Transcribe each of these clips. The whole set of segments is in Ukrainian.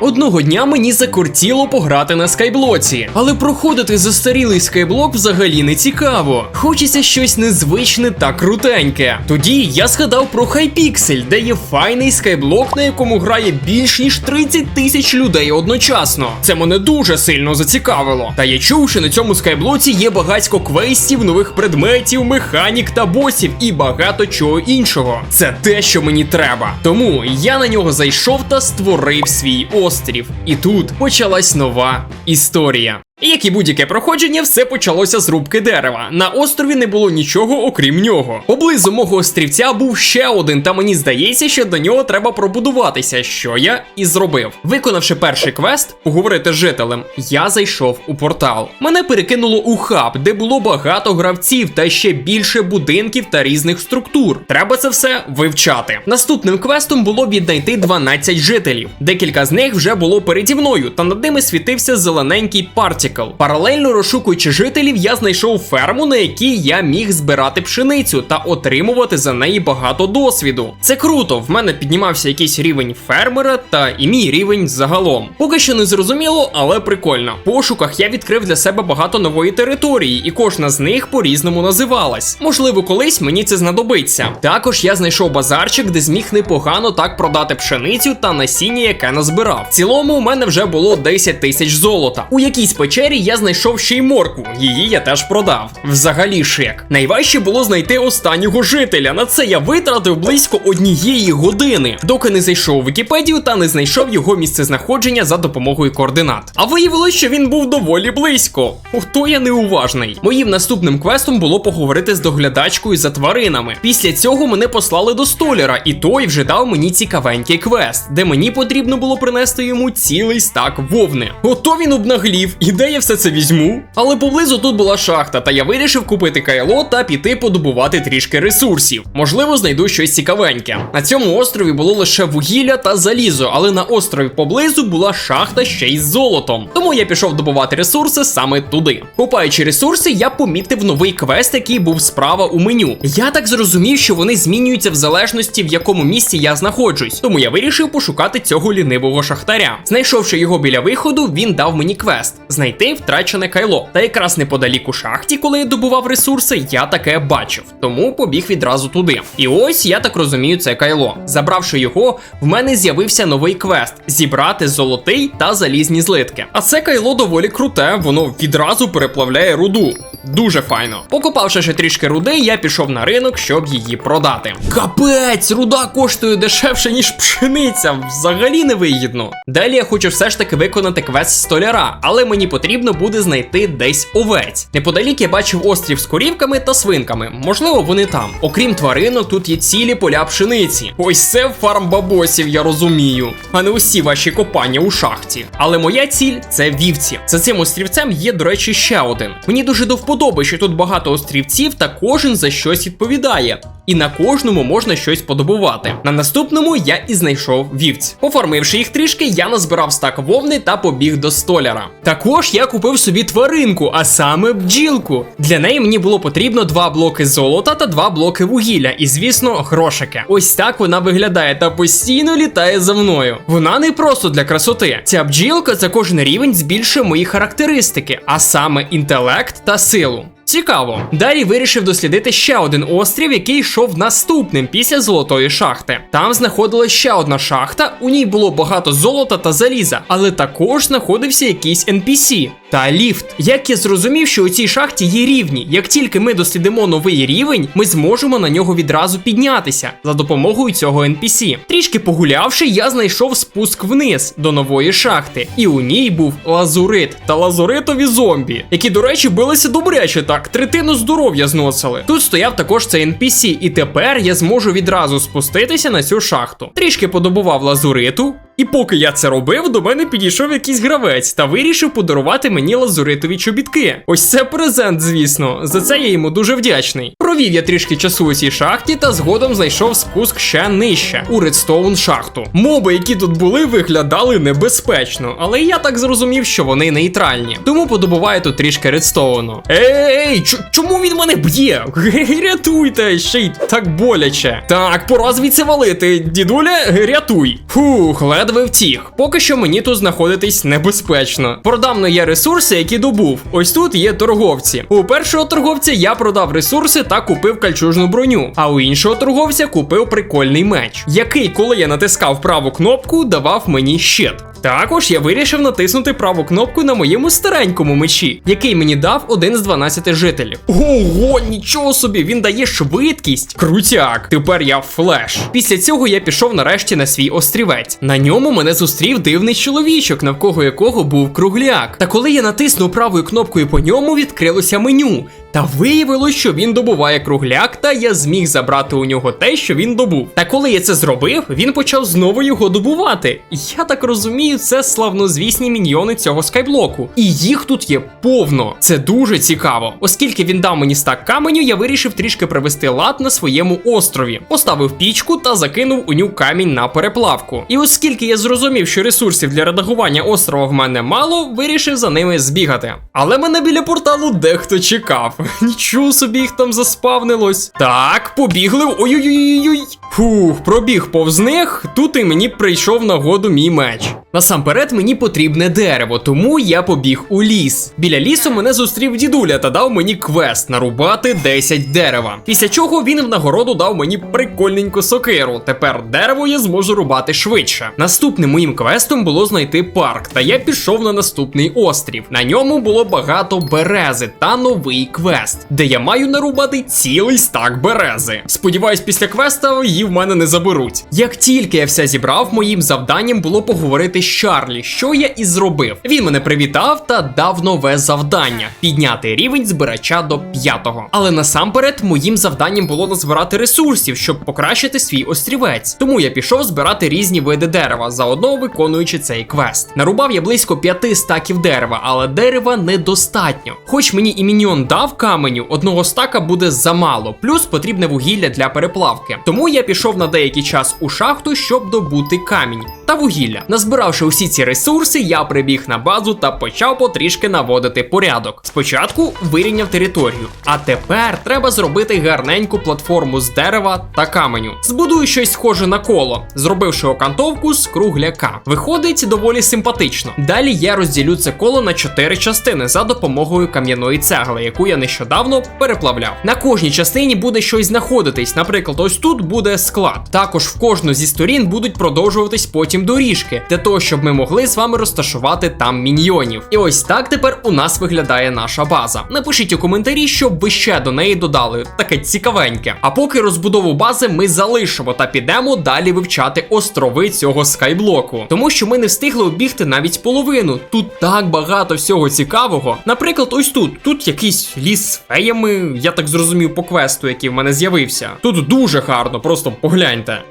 Одного дня мені закортіло пограти на скайблоці, але проходити застарілий скайблок взагалі не цікаво. Хочеться щось незвичне та крутеньке. Тоді я згадав про Хайпіксель, де є файний скайблок, на якому грає більш ніж 30 тисяч людей одночасно. Це мене дуже сильно зацікавило. Та я чув, що на цьому скайблоці є багатько квестів, нових предметів, механік та босів і багато чого іншого. Це те, що мені треба. Тому я на нього зайшов та створив свій острів. І тут почалась нова історія. Як і будь-яке проходження, все почалося з рубки дерева. На острові не було нічого, окрім нього. Поблизу мого острівця був ще один, та мені здається, що до нього треба пробудуватися, що я і зробив. Виконавши перший квест, поговорити з жителем, я зайшов у портал. Мене перекинуло у хаб, де було багато гравців та ще більше будинків та різних структур. Треба це все вивчати. Наступним квестом було віднайти 12 жителів. Декілька з них вже було переді мною, та над ними світився зелененький партікл. Паралельно розшукуючи жителів, я знайшов ферму, на якій я міг збирати пшеницю та отримувати за неї багато досвіду. Це круто. В мене піднімався якийсь рівень фермера та і мій рівень загалом. Поки що не зрозуміло, але прикольно. В пошуках я відкрив для себе багато нової території, і кожна з них по-різному називалась. Можливо, колись мені це знадобиться. Також я знайшов базарчик, де зміг непогано так продати пшеницю та насіння, яке назбирав. В цілому у мене вже було 10 тисяч золота. У якійсь печері я знайшов ще й моркву. Її я теж продав. Взагалі шик. Найважче було знайти останнього жителя. На це я витратив близько однієї години, доки не зайшов у Вікіпедію та не знайшов його місцезнаходження за допомогою координат. А виявилось, що він був доволі близько. Ото я неуважний. Моїм наступним квестом було поговорити з доглядачкою за тваринами. Після цього мене послали до столяра, і той вже дав мені цікавенький квест, де мені потрібно було принести йому цілий стак вовни. Ото він обнаглів, і я все це візьму? Але поблизу тут була шахта, та я вирішив купити кайло та піти подобувати трішки ресурсів. Можливо, знайду щось цікавеньке. На цьому острові було лише вугілля та залізо, але на острові поблизу була шахта ще й з золотом. Тому я пішов добувати ресурси саме туди. Купаючи ресурси, я помітив новий квест, який був справа у меню. Я так зрозумів, що вони змінюються в залежності, в якому місці я знаходжусь. Тому я вирішив пошукати цього лінивого шахтаря. Знайшовши його біля виходу, він дав мені квест знайти втрачене кайло. Та якраз неподалік у шахті, коли я добував ресурси, я таке бачив. Тому побіг відразу туди. І ось я так розумію, це кайло. Забравши його, в мене з'явився новий квест: зібрати золотий та залізні злитки. А це кайло доволі круте, воно відразу переплавляє руду. Дуже файно. Покупавши ще трішки руди, я пішов на ринок, щоб її продати. Капець, руда коштує дешевше, ніж пшениця. Взагалі невигідно. Далі я хочу все ж таки виконати квест столяра, але мені потрібно буде знайти десь овець. Неподалік я бачив острів з корівками та свинками. Можливо, вони там. Окрім тваринок, тут є цілі поля пшениці. Ось це фарм бабосів, я розумію. А не усі ваші копання у шахті. Але моя ціль це вівці. За цим острівцем є, до речі, ще один. Мені дуже до вподоби, що тут багато острівців, та кожен за щось відповідає. І на кожному можна щось подобувати. На наступному я і знайшов вівць. Оформивши їх трішки, я назбирав стак вовни та побіг до столяра. Також я купив собі тваринку, а саме бджілку. Для неї мені було потрібно два блоки золота та два блоки вугілля, і звісно, грошики. Ось так вона виглядає та постійно літає за мною. Вона не просто для красоти. Ця бджілка за кожен рівень збільшує мої характеристики, а саме інтелект та силу. Цікаво. Далі вирішив дослідити ще один острів, який йшов наступним після золотої шахти. Там знаходилася ще одна шахта, у ній було багато золота та заліза, але також знаходився якийсь NPC та ліфт. Як я зрозумів, що у цій шахті є рівні. Як тільки ми дослідимо новий рівень, ми зможемо на нього відразу піднятися за допомогою цього NPC. Трішки погулявши, я знайшов спуск вниз до нової шахти, і у ній був лазурит та лазуритові зомбі, які, до речі, билися добряче так, третину здоров'я зносили. Тут стояв також цей NPC, і тепер я зможу відразу спуститися на цю шахту. Трішки подобував лазуриту. І поки я це робив, до мене підійшов якийсь гравець та вирішив подарувати мені лазуритові чобітки. Ось це презент, звісно. За це я йому дуже вдячний. Провів я трішки часу у цій шахті та згодом знайшов спуск ще нижче у редстоун шахту. Моби, які тут були, виглядали небезпечно, але я так зрозумів, що вони нейтральні. Тому подобуваю тут трішки редстоуну. Ей, чо- чому він мене б'є? Рятуйте, ще й так боляче. Так, пора звідси валити. Дідуля, рятуй. Фух, ледве ледве втіх. Поки що мені тут знаходитись небезпечно. Продам на я ресурси, які добув. Ось тут є торговці. У першого торговця я продав ресурси та купив кальчужну броню. А у іншого торговця купив прикольний меч, який, коли я натискав праву кнопку, давав мені щит. Також я вирішив натиснути праву кнопку на моєму старенькому мечі, який мені дав один з 12 жителів. Ого, нічого собі, він дає швидкість. Крутяк. Тепер я флеш. Після цього я пішов нарешті на свій острівець. На ньому мене зустрів дивний чоловічок, навколо якого був кругляк. Та коли я натиснув правою кнопкою по ньому, відкрилося меню. Та виявилось, що він добуває кругляк, та я зміг забрати у нього те, що він добув. Та коли я це зробив, він почав знову його добувати. Я так розумію, це славнозвісні міньйони цього скайблоку. І їх тут є повно. Це дуже цікаво. Оскільки він дав мені стак каменю, я вирішив трішки привести лад на своєму острові. Поставив пічку та закинув у нього камінь на переплавку. І оскільки я зрозумів, що ресурсів для редагування острова в мене мало, вирішив за ними збігати. Але мене біля порталу дехто чекав. Нічого собі їх там заспавнилось. Так, побігли. Ой-ой-ой-ой. Фух, пробіг повз них. Тут і мені прийшов нагоду мій меч. Насамперед мені потрібне дерево, тому я побіг у ліс. Біля лісу мене зустрів дідуля та дав мені квест нарубати 10 дерева. Після чого він в нагороду дав мені прикольненьку сокиру. Тепер дерево я зможу рубати швидше. Наступним моїм квестом було знайти парк, та я пішов на наступний острів. На ньому було багато берези та новий квест, де я маю нарубати цілий стак берези. Сподіваюсь, після квеста її в мене не заберуть. Як тільки я все зібрав, моїм завданням було поговорити з Чарлі, що я і зробив. Він мене привітав та дав нове завдання підняти рівень збирача до п'ятого. Але насамперед моїм завданням було назбирати ресурсів, щоб покращити свій острівець. Тому я пішов збирати різні види дерева, заодно виконуючи цей квест. Нарубав я близько п'яти стаків дерева, але дерева недостатньо. Хоч мені і міньйон дав каменю, одного стака буде замало, плюс потрібне вугілля для переплавки. Тому я пішов на деякий час у шахту, щоб добути камінь та вугілля. Назбиравши усі ці ресурси, я прибіг на базу та почав потрішки наводити порядок. Спочатку вирівняв територію, а тепер треба зробити гарненьку платформу з дерева та каменю. Збудую щось схоже на коло, зробивши окантовку з кругляка. Виходить доволі симпатично. Далі я розділю це коло на чотири частини за допомогою кам'яної цегли, яку я нещодавно переплавляв. На кожній частині буде щось знаходитись. Наприклад, ось тут буде склад. Також в кожну зі сторін будуть продовжуватись потім доріжки, для того, щоб ми могли з вами розташувати там міньйонів. І ось так тепер у нас виглядає наша база. Напишіть у коментарі, щоб ви ще до неї додали таке цікавеньке. А поки розбудову бази ми залишимо та підемо далі вивчати острови цього скайблоку, тому що ми не встигли обігти навіть половину. Тут так багато всього цікавого. Наприклад, ось тут. Тут якийсь ліс з феями, я так зрозумів по квесту, який в мене з'явився. Тут дуже гарно, просто погляньте.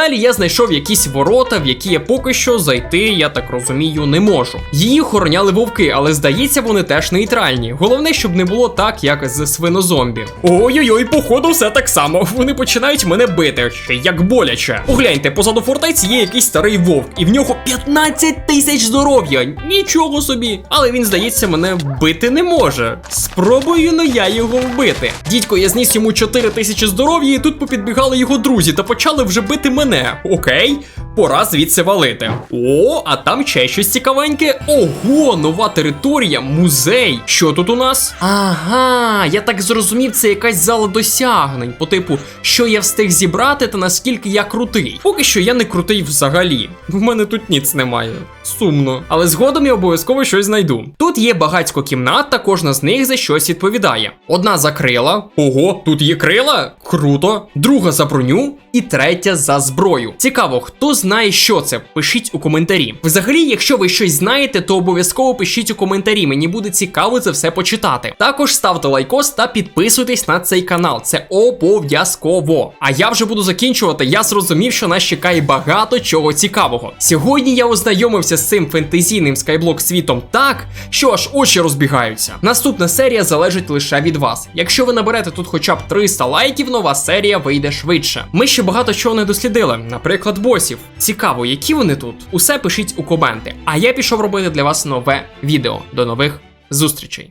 Далі я знайшов якісь ворота, в які я поки що зайти, я так розумію, не можу. Її охороняли вовки, але здається, вони теж нейтральні. Головне, щоб не було так, як з свинозомбі. Ой-ой-ой, походу, все так само. Вони починають мене бити, ще як боляче. Погляньте, позаду фортеці є якийсь старий вовк, і в нього 15 тисяч здоров'я. Нічого собі. Але він, здається, мене вбити не може. Спробую но я його вбити. Дідько, я зніс йому 4 тисячі здоров'я, і тут попідбігали його друзі та почали вже бити мене. Окей, пора звідси валити. О, а там ще щось цікавеньке. Ого, нова територія, музей. Що тут у нас? Ага, я так зрозумів, це якась зала досягнень. По типу, що я встиг зібрати та наскільки я крутий. Поки що я не крутий взагалі. В мене тут ніц немає. Сумно. Але згодом я обов'язково щось знайду. Тут є багатько кімнат, та кожна з них за щось відповідає. Одна за крила. Ого, тут є крила? Круто. Друга за броню. І третя за зброю. Цікаво, хто знає, що це, пишіть у коментарі. Взагалі, якщо ви щось знаєте, то обов'язково пишіть у коментарі. Мені буде цікаво це все почитати. Також ставте лайкос та підписуйтесь на цей канал. Це обов'язково. А я вже буду закінчувати. Я зрозумів, що нас чекає багато чого цікавого. Сьогодні я ознайомився з цим фентезійним скайблок світом так, що аж очі розбігаються. Наступна серія залежить лише від вас. Якщо ви наберете тут хоча б 300 лайків, нова серія вийде швидше. Ми ще багато чого не дослідили, наприклад, босів. Цікаво, які вони тут. Усе пишіть у коменти. А я пішов робити для вас нове відео. До нових зустрічей.